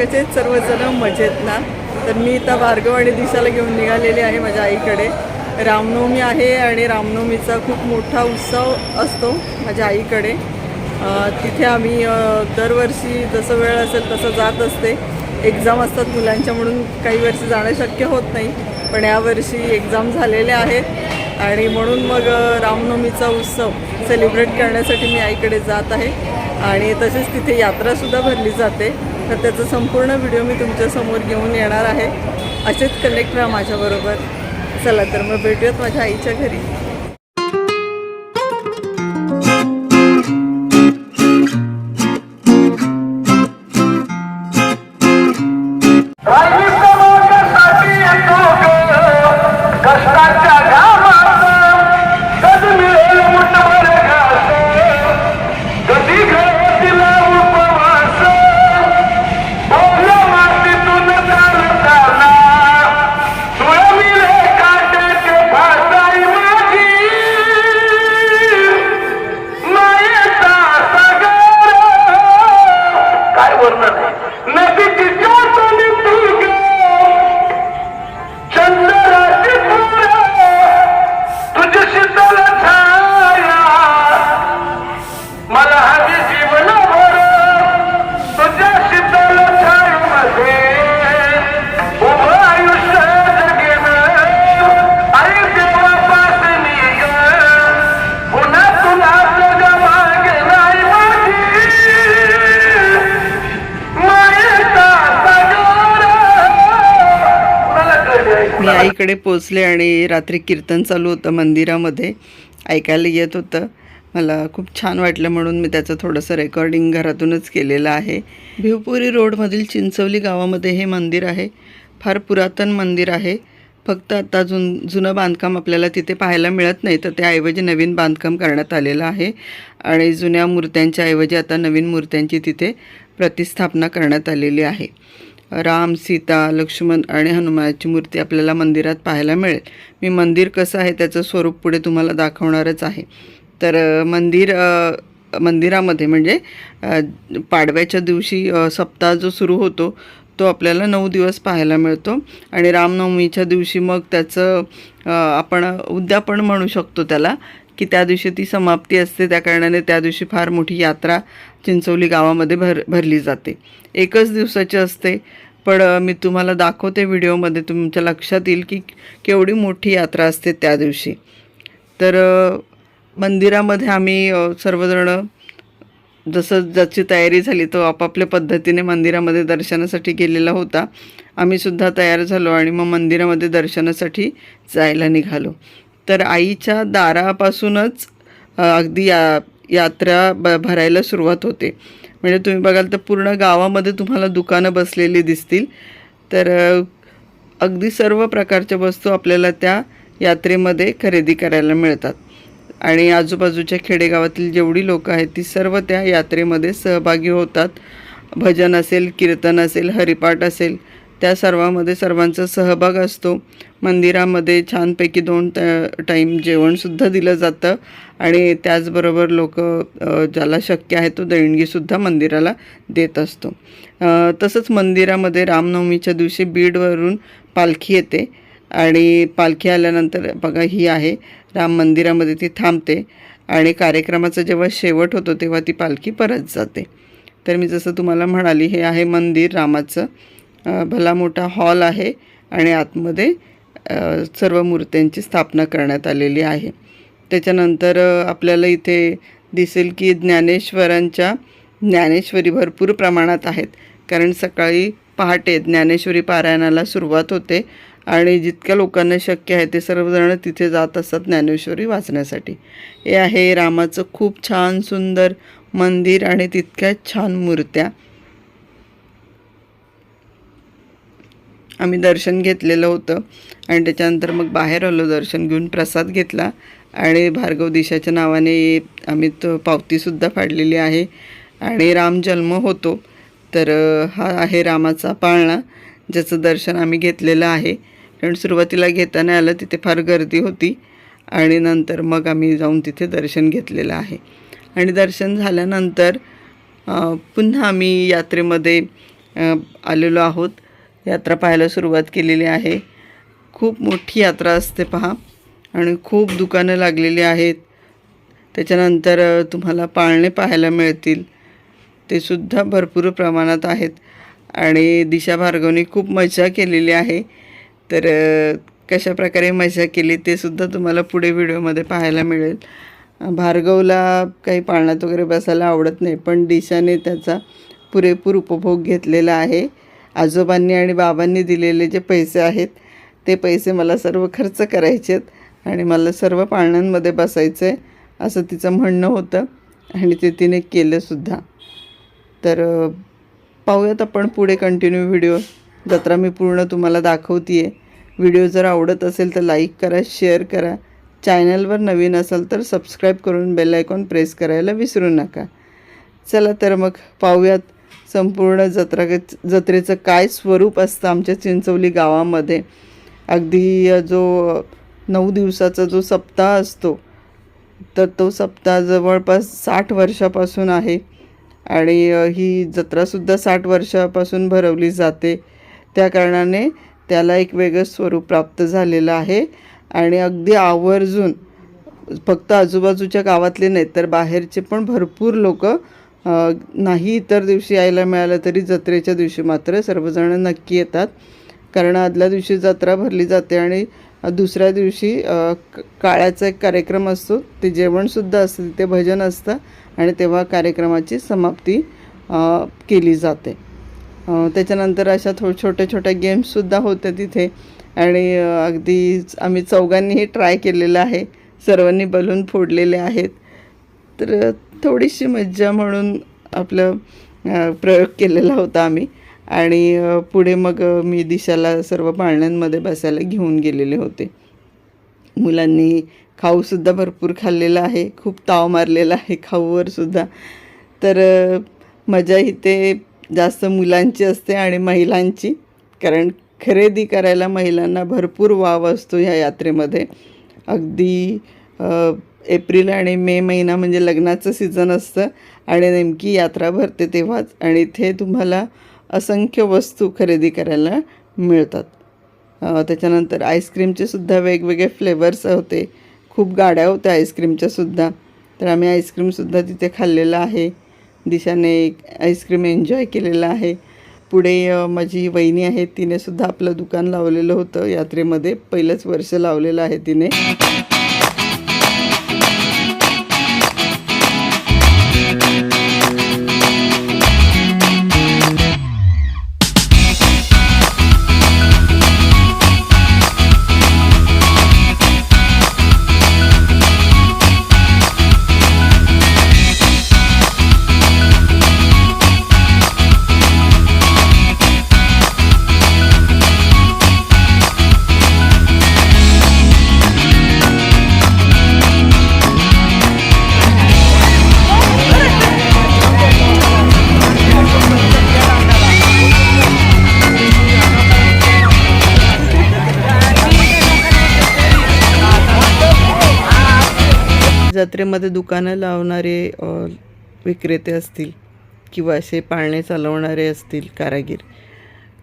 मंडळी कसे सर्वजण मजेत ना तर मी आता भार्गव आणि दिशाला घेऊन निघालेली आहे माझ्या आईकडे. रामनवमी आहे आणि रामनवमीचा खूप मोठा उत्सव असतो माझ्या आईकडे. तिथे आम्ही दरवर्षी जसं वेळ असेल तसं जात असते. एक्झाम असतात मुलांच्या म्हणून काही वर्षी जाणं शक्य होत नाही पण यावर्षी एक्झाम झालेले आहेत. आणि म्हणून मग रामनवमीचा उत्सव सेलिब्रेट करण्यासाठी मी आईकडे जात आहे. आणि तसेच तिथे यात्रासुद्धा भरली जाते. तर त्याचा संपूर्ण व्हिडिओ मी तुमच्यासमोर घेऊन येणार आहे. असेच कनेक्ट राहा माझ्याबरोबर चला तर मग भेटूयात माझ्या आईच्या घरी. कष्टाच्या मी पोचले आणि रात्री कीर्तन चालू होतं मंदिरामध्ये. ऐकायला येत होतं. मला खूप छान वाटलं म्हणून मी त्याचं थोडंसं रेकॉर्डिंग घरातूनच केलेलं आहे. भिवपुरी रोडमधील चिंचवली गावामध्ये हे मंदिर आहे. फार पुरातन मंदिर आहे. फक्त आता जुन जुनं बांधकाम आपल्याला तिथे पाहायला मिळत नाही तर त्याऐवजी नवीन बांधकाम करण्यात आलेलं आहे. आणि जुन्या मूर्त्यांच्या ऐवजी आता नवीन मूर्त्यांची तिथे प्रतिस्थापना करण्यात आलेली आहे. राम सीता लक्ष्मण आणि हनुमानाची मूर्ती आपल्याला मंदिरात पाहायला मिळेल. मी मंदिर कसं आहे त्याचं स्वरूप पुढे तुम्हाला दाखवणारच आहे. तर मंदिर मंदिरामध्ये म्हणजे पाडव्याच्या दिवशी सप्ताह जो सुरू होतो तो आपल्याला नऊ दिवस पाहायला मिळतो. आणि रामनवमीच्या दिवशी मग त्याचं आपण उद्यापन म्हणू शकतो त्याला. की त्या दिवशी ती समाप्ती असते. त्या कारणाने त्या दिवशी फार मोठी यात्रा चिंचवली गावामध्ये भर भरली जाते. एकच दिवसाची असते. पण मी तुम्हाला दाखवते व्हिडिओमध्ये तुमच्या लक्षात येईल की केवढी मोठी यात्रा असते त्या दिवशी. तर मंदिरामध्ये आम्ही सर्वजण जसं ज्याची तयारी झाली तो आपापल्या पद्धतीने मंदिरामध्ये दर्शनासाठी गेलेला होता. आम्ही सुद्धा तयार झालो आणि मग मंदिरामध्ये दर्शनासाठी जायला निघालो. तर आईच्या दारापासूनच अगदी या यात्रा ब भरायला सुरुवात होते. म्हणजे तुम्ही बघाल तर पूर्ण गावामध्ये तुम्हाला दुकानं बसलेली दिसतील. तर अगदी सर्व प्रकारच्या वस्तू आपल्याला त्या यात्रेमध्ये खरेदी करायला मिळतात. आणि आजूबाजूच्या खेडेगावातील जेवढी लोकं आहेत ती सर्व त्या यात्रेमध्ये सहभागी होतात. भजन असेल कीर्तन असेल हरिपाठ असेल त्या सर्वामध्ये सर्वांचा सहभाग असतो. मंदिरामध्ये छानपैकी दोन ट टाईम जेवणसुद्धा दिलं जातं. आणि त्याचबरोबर लोक ज्याला शक्य आहे तो देणगीसुद्धा मंदिराला देत असतो. तसंच मंदिरामध्ये रामनवमीच्या दिवशी बीडवरून पालखी येते. आणि पालखी आल्यानंतर बघा ही आहे. राम मंदिरामध्ये ती थांबते. आणि कार्यक्रमाचा जेव्हा शेवट होतो तेव्हा ती पालखी परत जाते. तर मी जसं तुम्हाला म्हणाली हे आहे मंदिर रामाचं. भला मोठा हॉल आहे आणि आतमध्ये सर्व मूर्त्यांची स्थापना करण्यात आलेली आहे. त्याच्यानंतर आपल्याला इथे दिसेल की ज्ञानेश्वरांच्या ज्ञानेश्वरी भरपूर प्रमाणात आहेत. कारण सकाळी पहाटे ज्ञानेश्वरी पारायणाला सुरुवात होते आणि जितक्या लोकांना शक्य आहे ते सर्वजण तिथे जात असतात ज्ञानेश्वरी वाचण्यासाठी. हे आहे रामाचं खूप छान सुंदर मंदिर आणि तितक्याच छान मूर्त्या. आम्ही दर्शन घेतलेलं होतं. आणि त्याच्यानंतर मग बाहेर आलो दर्शन घेऊन प्रसाद घेतला. आणि भार्गव दिशाच्या नावाने आम्ही तो पावतीसुद्धा फाडलेली आहे. आणि राम जन्म होतो. तर हा आहे रामाचा पाळणा ज्याचं दर्शन आम्ही घेतलेलं आहे. कारण सुरुवातीला घेताना आलं तिथे फार गर्दी होती. आणि नंतर मग आम्ही जाऊन तिथे दर्शन घेतलेलं आहे. आणि दर्शन झाल्यानंतर पुन्हा आम्ही यात्रेमध्ये आलेलो आहोत. यात्रा पाहायला सुरुवात केलेली आहे. खूप मोठी यात्रा असते पहा. आणि खूप दुकानं लागलेली आहेत. त्याच्यानंतर तुम्हाला पाळणे पाहायला मिळतील. ते सुद्धा भरपूर प्रमाणात आहेत. आणि दिशा भार्गवने खूप मजा केलेली आहे. तर कशा प्रकारे मजा केली ते सुद्धा तुम्हाला पुढे व्हिडिओमध्ये पाहायला मिळेल. भार्गवला काही पाळण्यात वगैरे बसायला आवडत नाही पण दिशाने त्याचा पुरेपूर उपभोग घेतलेला आहे. आजोबांनी आणि बाबांनी दिलेले जे पैसे आहेत ते पैसे मला सर्व खर्च करायचे आहेत आणि मला सर्व पाळण्यांमध्ये बसायचं आहे असं तिचं म्हणणं होतं आणि ते तिने केलंसुद्धा तर पाहूयात आपण पुढे कंटिन्यू व्हिडिओ जत्रा मी पूर्ण तुम्हाला दाखवते आहे व्हिडिओ जर आवडत असेल तर लाईक करा शेअर करा. चॅनलवर नवीन असाल तर सबस्क्राईब करून बेल आयकॉन प्रेस करायला विसरू नका. चला तर मग पाहूयात संपूर्ण जत्रा जत्रेचं काय स्वरूप असतं आमच्या चिंचवली गावामध्ये? अगदी जो नऊ दिवसाचा जो सप्ताह असतो तर तो सप्ताह जवळपास साठ वर्षापासून आहे. आणि ही जत्रासुद्धा साठ वर्षापासून भरवली जाते. त्या कारणाने त्याला एक वेगळं स्वरूप प्राप्त झालेलं आहे. आणि अगदी आवर्जून फक्त आजूबाजूच्या गावातले नाहीत तर बाहेरचे पण भरपूर लोक नाही इतर दिवशी यायला मिळालं तरी जत्रेच्या दिवशी मात्र सर्वजण नक्की येतात. कारण आदल्या दिवशी जत्रा भरली जाते आणि दुसऱ्या दिवशी क- काळ्याचा एक कार्यक्रम असतो. ते जेवणसुद्धा असतं. तिथे भजन असतं आणि तेव्हा कार्यक्रमाची समाप्ती केली जाते. त्याच्यानंतर अशा थो छोट्या छोट्या गेम्ससुद्धा होत्या तिथे. आणि अगदी आम्ही चौघांनीही ट्राय केलेलं आहे. सर्वांनी बलून फोडलेले आहेत. तर थोडीशी मज्जा म्हणून आपलं प्रयोग केलेला होता आम्ही. आणि पुढे मग मी दिशाला सर्व पाळण्यांमध्ये बसायला घेऊन गेलेले होते. मुलांनी खाऊसुद्धा भरपूर खाल्लेला आहे. खूप ताव मारलेला आहे खाऊवरसुद्धा तर मजा इथे जास्त मुलांची असते आणि महिलांची. कारण खरेदी करायला महिलांना भरपूर वाव असतो ह्या यात्रेमध्ये. अगदी एप्रिल आणि मे महिना म्हणजे लग्नाचं सीझन असतं आणि नेमकी यात्रा भरते तेव्हाच आणि इथे तुम्हाला असंख्य वस्तू खरेदी करायला मिळतात. त्याच्यानंतर आईस्क्रीमचे सुद्धा वेगवेगळे फ्लेवर्स होते. खूप गाड्या होत्या आईस्क्रीमच्या सुद्धा. तर आम्ही आईस्क्रीमसुद्धा तिथे खाल्लेलं आहे. दिशाने आईस्क्रीम एन्जॉय केलेलं आहे. पुढे माझी वहिनी आहे तिने सुद्धा आपलं दुकान लावलेलं होतं यात्रेमध्ये. पहिलंच वर्ष लावलेलं आहे तिने. जत्रेमध्ये दुकानं लावणारे विक्रेते असतील किंवा असे पाळणे चालवणारे असतील कारागीर.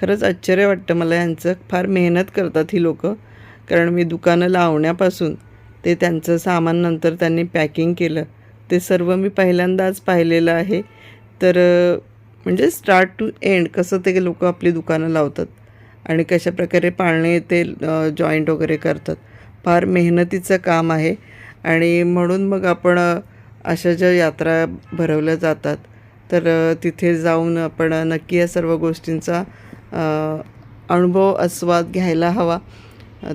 खरंच आश्चर्य वाटतं मला यांचं. फार मेहनत करतात ही लोक. कारण मी दुकानं लावण्यापासून ते त्यांचं सामान नंतर त्यांनी पॅकिंग केलं. ते सर्व मी पहिल्यांदाच पाहिलेलं आहे. तर म्हणजे स्टार्ट टू एंड कसं ते लोक आपली दुकानं लावतात आणि कशा प्रकारे पाळणे ते जॉईंट वगैरे करतात. फार मेहनतीचं काम आहे. आणि म्हणून मग आपण अशा ज्या यात्रा भरवल्या जातात तर तिथे जाऊन आपण नक्की या सर्व गोष्टींचा अनुभव आस्वाद घ्यायला हवा.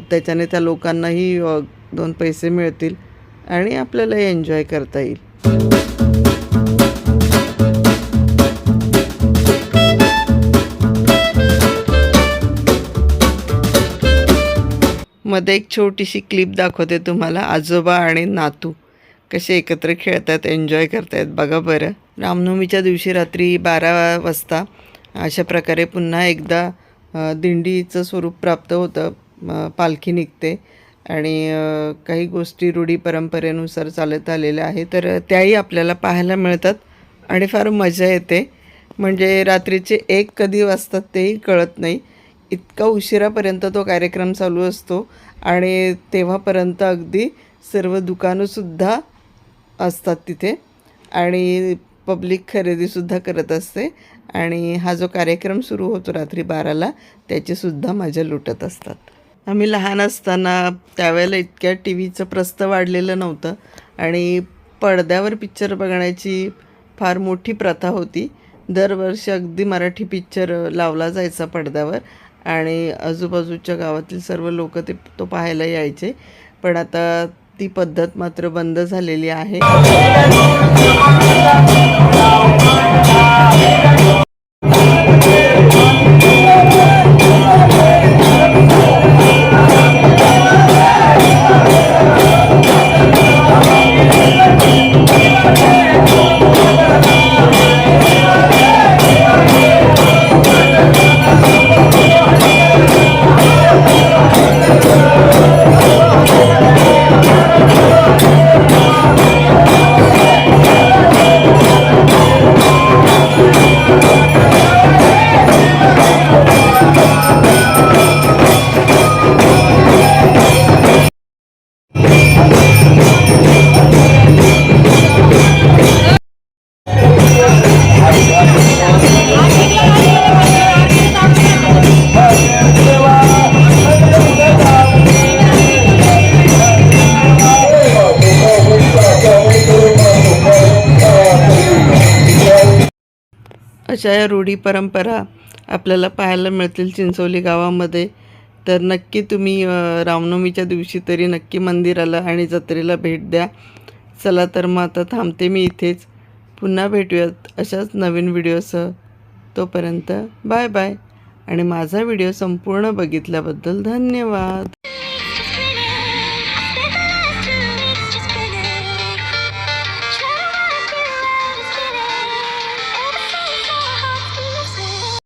त्याच्याने त्या लोकांनाही दोन पैसे मिळतील आणि आपल्याला एन्जॉय करता येईल. मध्ये एक छोटीशी क्लिप दाखवते तुम्हाला. आजोबा आणि नातू कसे एकत्र खेळतात एन्जॉय करतायत. बघा बरं. रामनवमीच्या दिवशी रात्री बारा वाजता अशा प्रकारे पुन्हा एकदा दिंडीचं स्वरूप प्राप्त होतं. पालखी निघते आणि काही गोष्टी रूढी परंपरेनुसार चालत आलेल्या आहेत. तर त्याही आपल्याला पाहायला मिळतात आणि फार मजा येते. म्हणजे रात्रीचे एक कधी वाजतात तेही कळत नाही. इतका उशिरापर्यंत तो कार्यक्रम चालू असतो आणि तेव्हापर्यंत अगदी सर्व दुकानंसुद्धा असतात तिथे आणि पब्लिक खरेदीसुद्धा करत असते आणि हा जो कार्यक्रम सुरू होतो रात्री बाराला त्याचीसुद्धा मजा लुटत असतात. आम्ही लहान असताना त्यावेळेला इतक्या टी व्हीचं प्रस्त वाढलेलं नव्हतं आणि पडद्यावर पिक्चर बघण्याची फार मोठी प्रथा होती. दरवर्षी अगदी मराठी पिक्चर लावला जायचा पडद्यावर आणि आजूबाजूच्या गावातील सर्व लोक ते तो पाहायला यायचे. पण आता ती पद्धत मात्र बंद झालेली आहे. अशा या रूढी परंपरा आपल्याला पाहायला मिळतील चिंचोली गावामध्ये. तर नक्की तुम्ही रामनवमीच्या दिवशी तरी नक्की मंदिराला आणि जत्रेला भेट द्या. चला तर मग आता थांबते मी इथेच. पुन्हा भेटूयात अशाच नवीन व्हिडिओसह. तोपर्यंत बाय बाय. आणि माझा व्हिडिओ संपूर्ण बघितल्याबद्दल धन्यवाद.